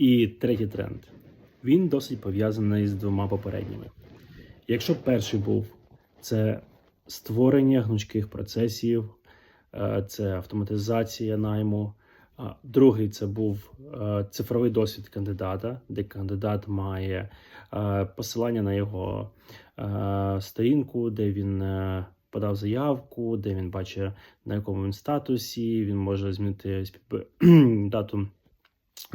І третій тренд. Він досить пов'язаний з двома попередніми. Якщо перший був це створення гнучких процесів, е, це автоматизація найму. Другий це був е, цифровий досвід кандидата, де кандидат має е, посилання на його сторінку, де він подав заявку, де він бачить на якому він статусі. Він може змінити дату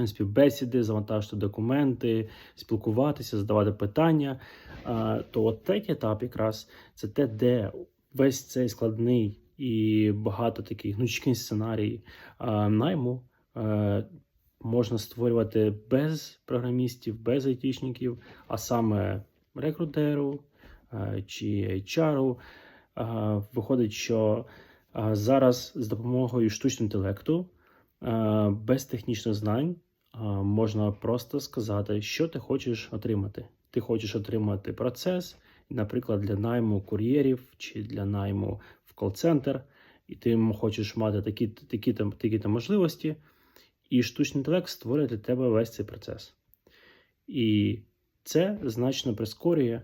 співбесіди, завантажити документи, спілкуватися, задавати питання. То от третій етап якраз це те, де весь цей складний і багато таких гнучкий сценарій найму е, можна створювати без програмістів, без айтішників, а саме рекрутеру е, чи HR. Е, Виходить, що зараз з допомогою штучного інтелекту без технічних знань е, можна просто сказати, що ти хочеш отримати. Ти хочеш отримати процес, наприклад, для найму кур'єрів чи для найму в кол-центр, і ти хочеш мати такі, там, такі там можливості, і штучний інтелект створює для тебе весь цей процес. І це значно прискорює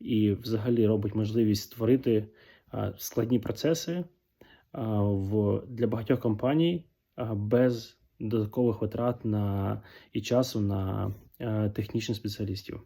і взагалі робить можливість створити а, складні процеси в, для багатьох компаній без додаткових витрат на і часу на е, технічних спеціалістів.